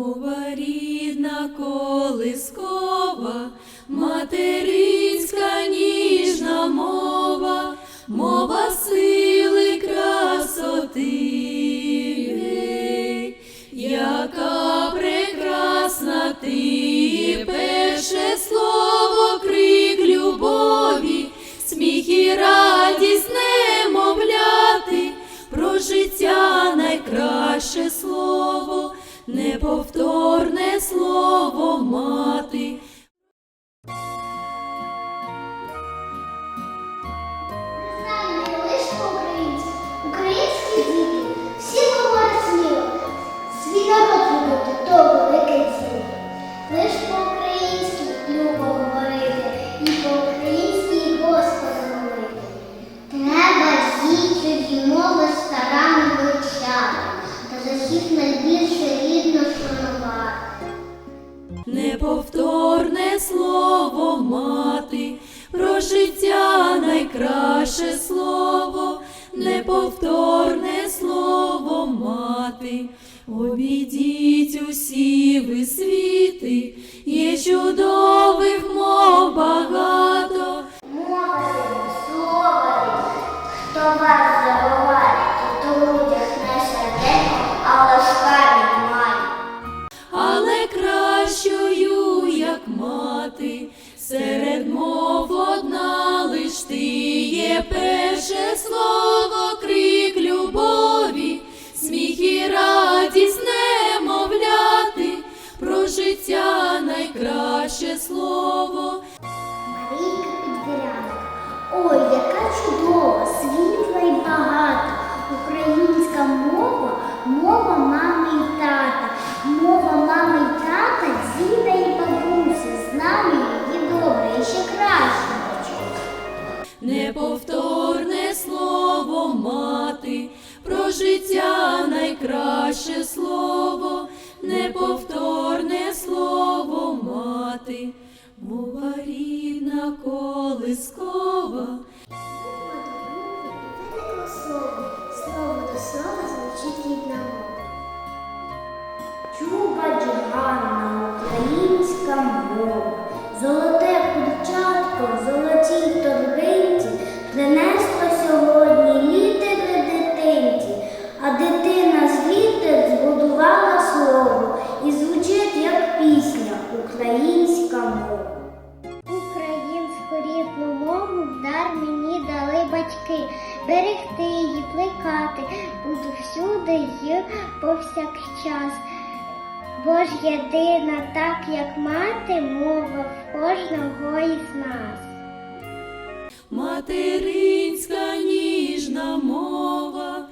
Мова рідна колискова, материнська ніжна мова, мова сили красоти, яка прекрасна ти, неповторне слово мати. Найкраще слово, неповторне слово мати. Обійдіть усі ви світи, є чудових мов багато. Мова рідне, хто вас забуває, то в людях не серденько, а ласкаві має. але кращою, як мати, серед мов одна лиш ти є перше слово, крик любові, сміх і радість немовляти, про життя найкраще слово. Марійка Ой, найкраще слово, неповторне слово мати, мова рідна колискова. Слово, слово до слова звучить рідна мова. Чуба джиганна українська мова, золоте дали. Берегти її, плекати, буду всюди її повсякчас. Бо ж єдина, так як мати, мова в кожного із нас. Материнська ніжна мова,